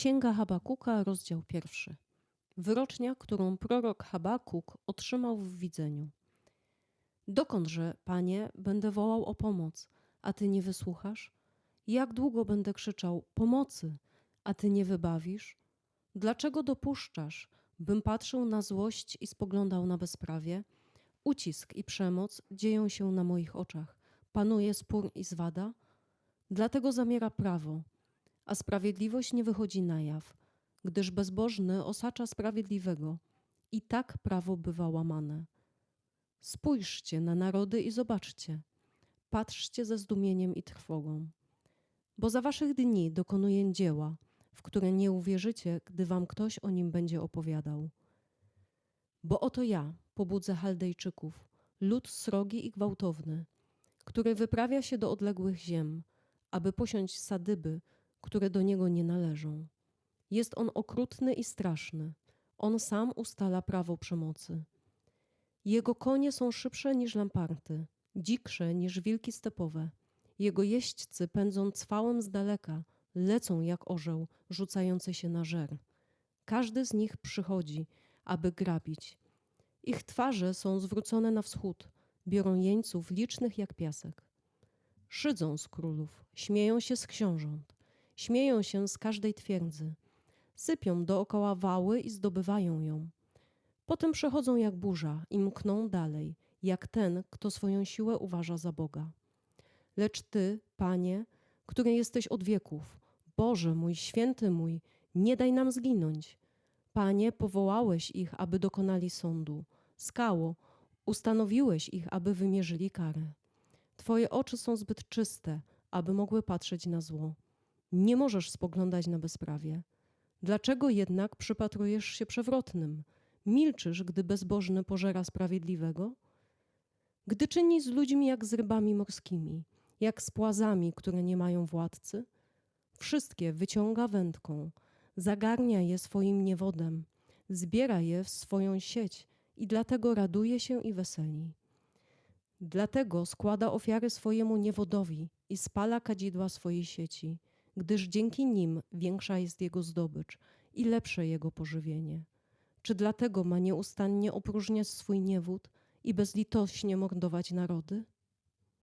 Księga Habakuka, rozdział pierwszy. Wyrocznia, którą prorok Habakuk otrzymał w widzeniu. Dokądże, panie, będę wołał o pomoc, a ty nie wysłuchasz? Jak długo będę krzyczał pomocy, a ty nie wybawisz? Dlaczego dopuszczasz, bym patrzył na złość i spoglądał na bezprawie? Ucisk i przemoc dzieją się na moich oczach. Panuje spór i zwada. Dlatego zamiera prawo, a sprawiedliwość nie wychodzi na jaw, gdyż bezbożny osacza sprawiedliwego i tak prawo bywa łamane. Spójrzcie na narody i zobaczcie. Patrzcie ze zdumieniem i trwogą. Bo za waszych dni dokonuję dzieła, w które nie uwierzycie, gdy wam ktoś o nim będzie opowiadał. Bo oto ja pobudzę Chaldejczyków, lud srogi i gwałtowny, który wyprawia się do odległych ziem, aby posiąść sadyby, które do niego nie należą. Jest on okrutny i straszny. On sam ustala prawo przemocy. Jego konie są szybsze niż lamparty, dziksze niż wilki stepowe. Jego jeźdźcy pędzą cwałem z daleka, lecą jak orzeł rzucający się na żer. Każdy z nich przychodzi, aby grabić. Ich twarze są zwrócone na wschód, biorą jeńców licznych jak piasek. Szydzą z królów, śmieją się z książąt, śmieją się z każdej twierdzy. Sypią dookoła wały i zdobywają ją. Potem przechodzą jak burza i mkną dalej, jak ten, kto swoją siłę uważa za Boga. Lecz Ty, Panie, który jesteś od wieków, Boże mój, święty mój, nie daj nam zginąć. Panie, powołałeś ich, aby dokonali sądu. Skało, ustanowiłeś ich, aby wymierzyli karę. Twoje oczy są zbyt czyste, aby mogły patrzeć na zło. Nie możesz spoglądać na bezprawie. Dlaczego jednak przypatrujesz się przewrotnym? Milczysz, gdy bezbożny pożera sprawiedliwego? Gdy czyni z ludźmi jak z rybami morskimi, jak z płazami, które nie mają władcy? Wszystkie wyciąga wędką, zagarnia je swoim niewodem, zbiera je w swoją sieć i dlatego raduje się i weseli. Dlatego składa ofiary swojemu niewodowi i spala kadzidła swojej sieci, gdyż dzięki nim większa jest jego zdobycz i lepsze jego pożywienie. Czy dlatego ma nieustannie opróżniać swój niewód i bezlitośnie mordować narody?